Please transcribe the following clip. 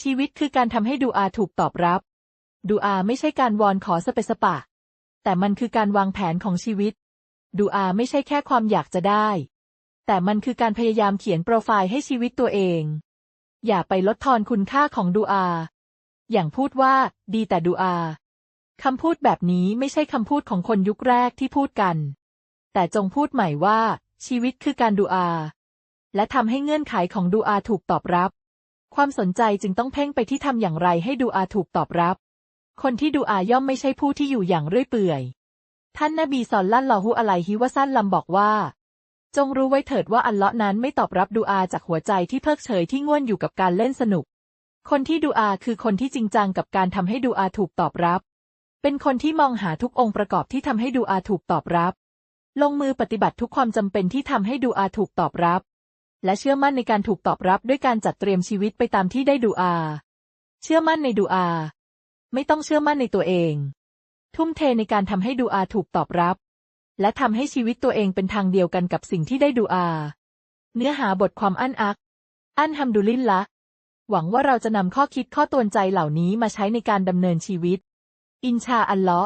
ชีวิตคือการทำให้ดูอาถูกตอบรับ ดูอาไม่ใช่การวอนขอสเปสปะ แต่มันคือการวางแผนของชีวิต ดูอาไม่ใช่แค่ความอยากจะได้ แต่มันคือการพยายามเขียนโปรไฟล์ให้ชีวิตตัวเอง อย่าไปลดทอนคุณค่าของดูอา อย่างพูดว่า ดีแต่ดูอาคำพูดแบบนี้ไม่ใช่คำพูดของคนยุคแรกที่พูดกัน แต่จงพูดใหม่ว่า ชีวิตคือการดูอา และทำให้เงื่อนไขของดูอาถูกตอบรับ ความสนใจจึงต้องเพ่งไปที่ทำอย่างไรให้ดูอาถูกตอบรับ คนที่ดูอาย่อมไม่ใช่ผู้ที่อยู่อย่างเรื่อยเปื่อย ท่านนบีสอนลั่นลอฮุอะไลฮิวะซัลลัมบอกว่า จงรู้ไว้เถิดว่าอัลเลาะห์นั้นไม่ตอบรับดูอาจากหัวใจที่เพิกเฉยที่ง่วนอยู่กับการเล่นสนุก คนที่ดูอาคือคนที่จริงจังกับการทำให้ดูอาถูกตอบรับ เป็นคนที่มองหาทุกองค์ประกอบที่ทำให้ดูอาถูกตอบรับ ลงมือปฏิบัติทุกความจำเป็นที่ทำให้ดูอาถูกตอบรับ และเชื่อมั่นในการถูกตอบรับด้วยการจัดเตรียมชีวิตไปตามที่ได้ดูอา เชื่อมั่นในดูอา ไม่ต้องเชื่อมั่นในตัวเอง ทุ่มเทในการทำให้ดูอาถูกตอบรับ และทำให้ชีวิตตัวเองเป็นทางเดียวกันกับสิ่งที่ได้ดูอา เนื้อหาบทความอั้นอัก อั้นฮัมดุลิลละ หวังว่าเราจะนำข้อคิดข้อตวนใจเหล่านี้มาใช้ในการดำเนินชีวิต อินชาอัลเลาะ